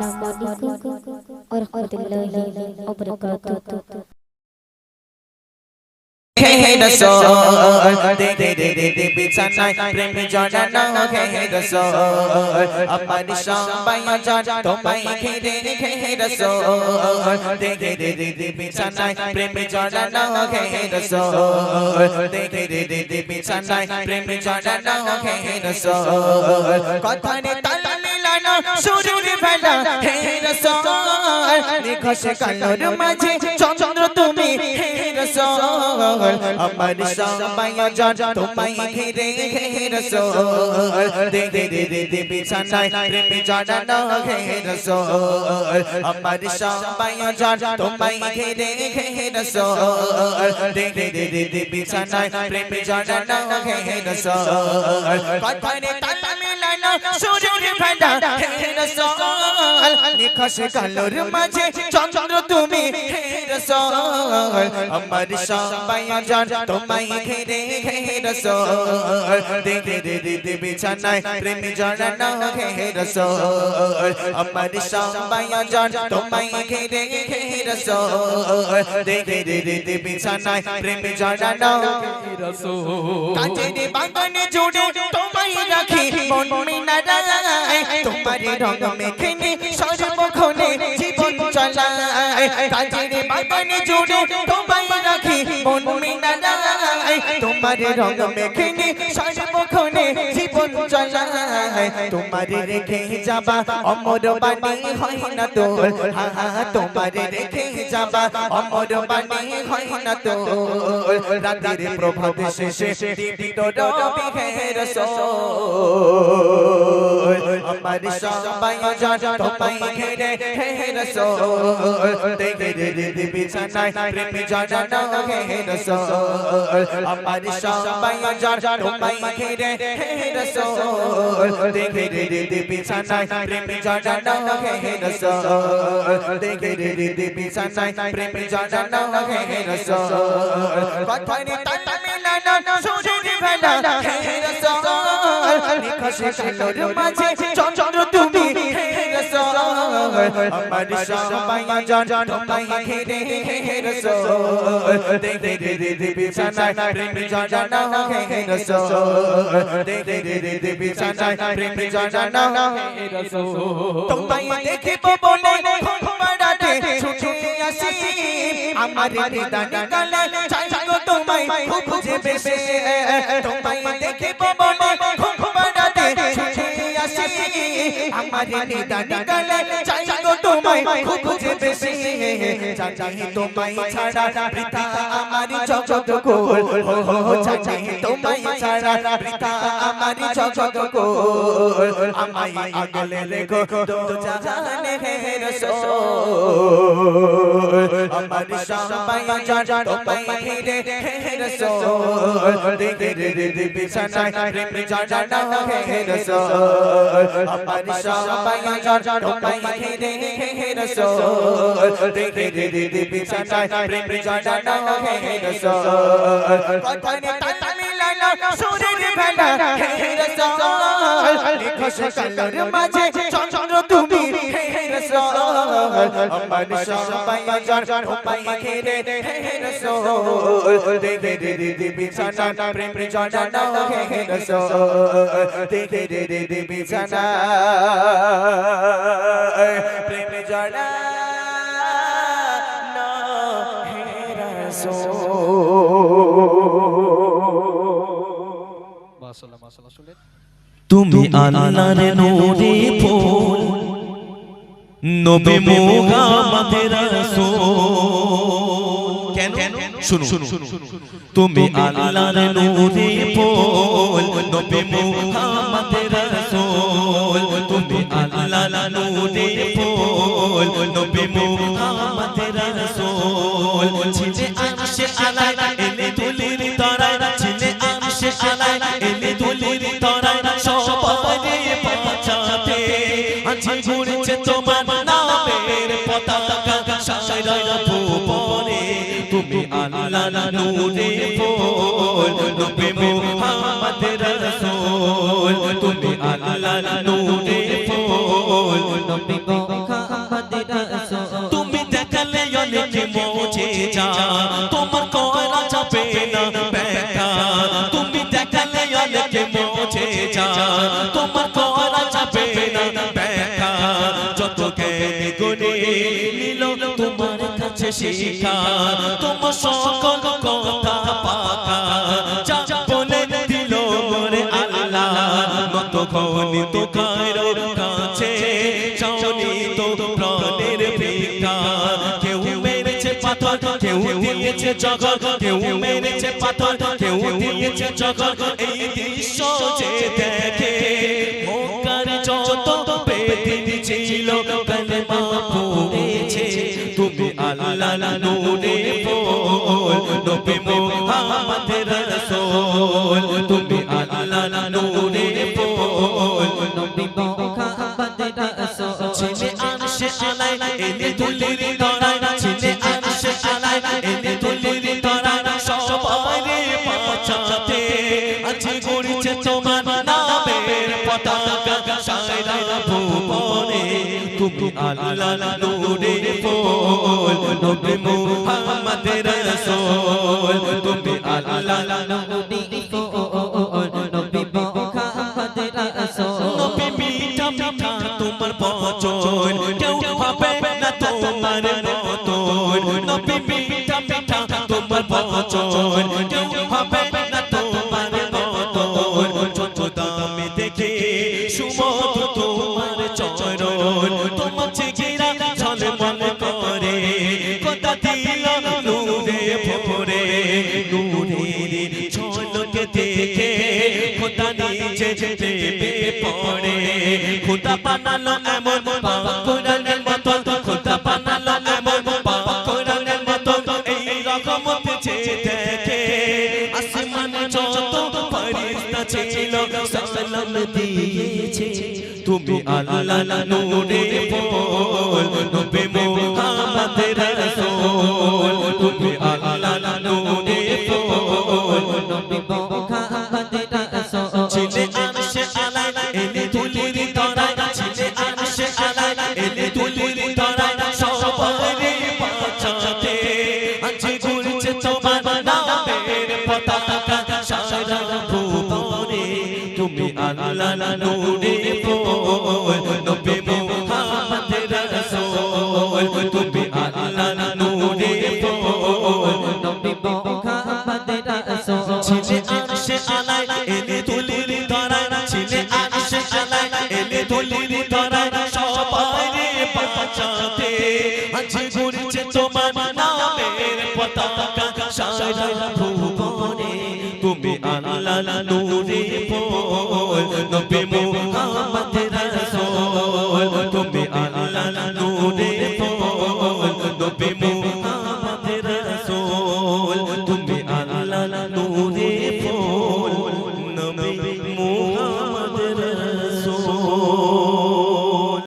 Assalamualaikum warahmatullahi wabarakatuh. হে রসোল দে দে দে দে দে বিছানায় প্রেম জড়ানো হে রসোল আমার সবাই জান তোমায় ঘিরে হে রসোল দে দে দে দে দে বিছানায় প্রেম জড়ানো হে রসোল দে দে দে দে দে বিছানায় প্রেম জড়ানো হে রসোল মিলানো সুরের ভেলা হে রসোল। নিখোশ কালোর মাঝে চন্দ্র তুমি রসোল আমার সবাই জান তোমায় ঘিরে হে দে দে দে দে দে বিছানায় প্রেম জড়ানো হে রসোল। আমার সবাই জান তোমায় ঘিরে হে দে দে দে দে দে বিছানায় প্রেম জড়ানো হে রসোল। তাল মিলানো সুরের ভেলা হে রসোল। নিখোশ কালোর মাঝে চন্দ্র তুমি আমার সবাই জান তোমায় ঘিরে হে রসোল দে দে দে দে দে বিছানায় প্রেম জড়ানো হে আমার সবাই জান তোমায় ঘিরে হে রসোল দে দে দে দে দে বিছানায় প্রেম জড়ানো হে কাজের বাগানে জুড়ে তোমায় রাখি মন মিনারায় তোমার রং মেখে সর্বক্ষণে জীবন চালায়। কাজের বাগানে জুড়ে তোমায় রাখি মন মিনারায় তোমার রং মেখে সর্বক্ষণে জীবন চালায়। তোমার রেখে যাবা, অমর বাণী হয় না তোর। হা হা, তোমার রেখে যাবা, অমর বাণী হয় না তোর। রাতের প্রভাত শেষে দিবি তোর বিহের সোল আমার সবাই জান তোমায় ঘিরে হে রসোল দেখে দে দে দে বিছানায় প্রেম জড়ানো হে রসোল আমার সবাই জান তোমায় ঘিরে হে রসোল দেখে দে দে দে বিছানায় প্রেম জড়ানো হে রসোল দেখে দে দে দে বিছানায় প্রেম জড়ানো হে রসোল কথায় তাতা মিলানো সুরের ভেলা হে রসোল কালোর মাঝে চন্দ্র তুমি আমার সবাই জান তোমায় ঘিরে হে দে দে দে দে দে বিছানায় প্রেম জড়ানো হে রসোল দে দে দে দে দে বিছানায় প্রেম জড়ানো হে রসোল তোমায় দেখিব বলে ঘুম পাড়াতে ছুটে আসি। আমার নিদান কালে চাই গো তোমায় খুব খুঁজে বেশি। আমার নিদান কালে চাই গো তোমায় খুব খুঁজে বেশি চাচাই তোমায় ছাড়া বৃথা আমার জগৎ কোল হো হো হো চাচাই তোমায় ছাড়া বৃথা আমার জগৎ কোল আমায় আগলে রেখো দো জাহানে হে রসোল আমার সবাই জান তোমায় ঘিরে হে রসোল দেখে রে রে রে বিছানায় প্রেম জড়ানো হে রসোল আমার সবাই জান তোমায় ঘিরে হে রসোল দেখে রে রে রে বিছানায় প্রেম জড়ানো হে রসোল কথায় তাতা মিলানো সুরের ভেলা হে রসোল নিখোশ কালোর মাঝে। চন্দ্র তুমি হে রসোল আমার সবাই জান তোমায় ঘিরে। হে রসোল দেখে রে রে রে বিছানা, প্রেম জড়ানো হে রসোল দেখে রে রে রে বিছানা। প্রেম জড়ানো হে রসোল তুমি আল্লাহর নূরে ফুল নবী মুহাম্মদের রাসূল। কেন? শুনুন তুমি আল্লাহর নূরে ফুল নবী মুহাম্মদের রাসূল। তুমি আল্লাহর নূরে ফুল নবী মুহাম্মদের রাসূল। ছিলে উড়ছে তোমার নামের পতাকা। সারা ভুবনে, তুমি আল্লাহ নূরে বল নবী মুহাম্মদ রাসূল, তুমি আল্লাহ নূরে বল নবী মুহাম্মদ রাসূল। তুমি দেখালে অনেক মোছে যা, তোমার করা যাবে না ব্যাখ্যা। তুমি দেখালে অনেক মোছে যা শিখা তোমার সকল কথা পাকা। যা বলে দিল মোরে আল্লাহ। নত খনি তো কারও কাছে চাওনি তো প্রাণের ভিক্ষা। কেউ মেরেছে পাথর, কেউ দিয়েছে জগৎ। কেউ মেরেছে পাথর, কেউ দিয়েছে জগৎ। এই দৃশ্য যে দেখে, মক্কার যত বেদিন ছিল তুমি আল্লাহ নূরে বল নবী মুহাম্মদ রাসূল তুমি আল্লাহ নূরে বল নবী মোহাম্মদ রাসূল ছিলে আরশে আলাই এনে তুলির আল্লাহ নূরে বল নবী মুহাম্মদ রাসূল তুমি আল্লাহ নবী ফুল নবী মোহাম্মদ রাসূল নবী মিঠা মিঠা তোমার বচন কেউ হবে না তোমার মতন নবী মিঠা মিঠা তোমার বচন কেউ হবে দেখে খোদা নিচে দেবে পড়ে। খোদা বানালো এমন পাকুরানের মতো, খোদা বানালো এমন পাকুরানের মতো। এই রকম যে দেখে আসমানে যত ফেরেশতা ছিল, সালাম দিয়েছে, তুমি আল্লাহ নূরে বল নবী মুহাম্মদ রাসূল, তুমি নূরে বল নবী মুহাম্মদ রাসূল, তুমি আল্লাহ নূরে বল নবী মোহাম্মদ রাসূল ছিলে আরশে আজ ঘুরছে তোমার নামের পতাকা, সারা নবী মুহাম্মদ রাসূল তুমি